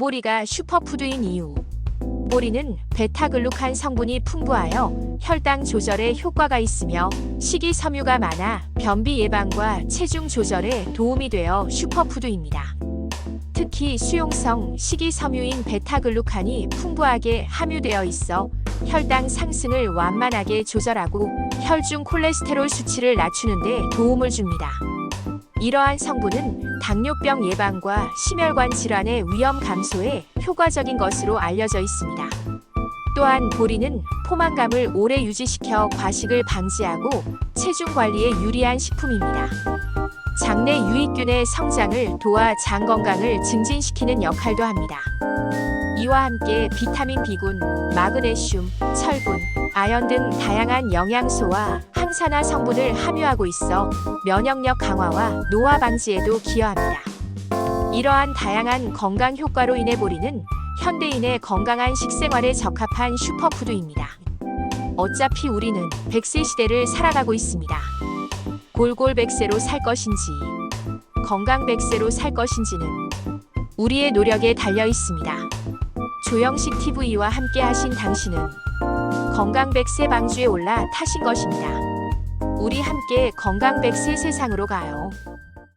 모리가 슈퍼푸드인 이유. 모리는 베타글루칸 성분이 풍부하여 혈당 조절에 효과가 있으며 식이섬유가 많아 변비 예방과 체중 조절에 도움이 되어 슈퍼푸드입니다. 특히 수용성 식이섬유인 베타글루칸이 풍부하게 함유되어 있어 혈당 상승을 완만하게 조절하고 혈중 콜레스테롤 수치를 낮추는 데 도움을 줍니다. 이러한 성분은 당뇨병 예방과 심혈관 질환의 위험 감소에 효과적인 것으로 알려져 있습니다. 또한 보리는 포만감을 오래 유지시켜 과식을 방지하고 체중 관리에 유리한 식품입니다. 장내 유익균의 성장을 도와 장 건강을 증진시키는 역할도 합니다. 이와 함께 비타민 B군, 마그네슘, 철분, 아연 등 다양한 영양소와 항산화 성분을 함유하고 있어 면역력 강화와 노화 방지에도 기여합니다. 이러한 다양한 건강 효과로 인해 보리는 현대인의 건강한 식생활에 적합한 슈퍼푸드입니다. 어차피 우리는 100세 시대를 살아가고 있습니다. 골골 100세로 살 것인지, 건강 100세로 살 것인지는 우리의 노력에 달려 있습니다. 조영식 TV와 함께 하신 당신은 건강 100세 방주에 올라 타신 것입니다. 우리 함께 건강 100세 세상으로 가요.